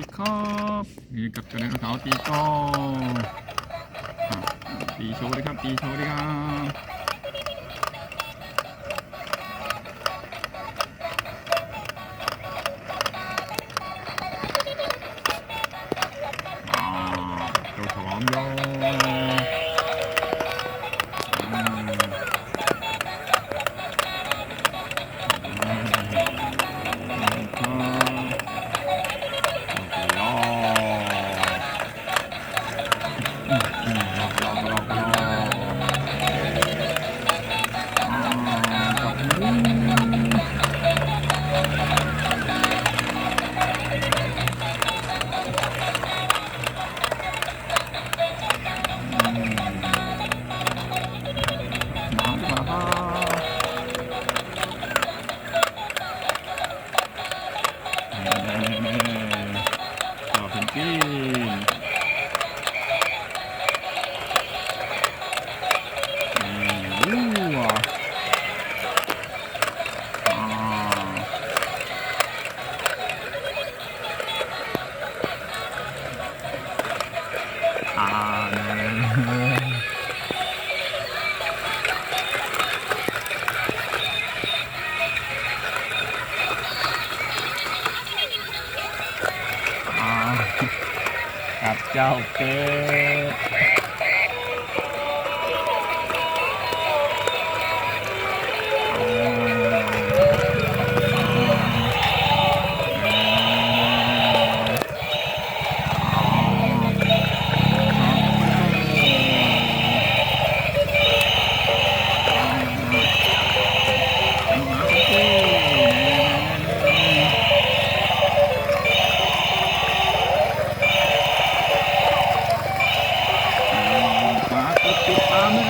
ดีครับนี่กับกระเด็นขาวตีกอล์ฟอะตีโชว์เลยครับตีโชว์เลยครับอ่าเจ้าฉลามยอ ต่อเป็นปีนอือว่ะอ่า กับ เจ้าเป็ Amen.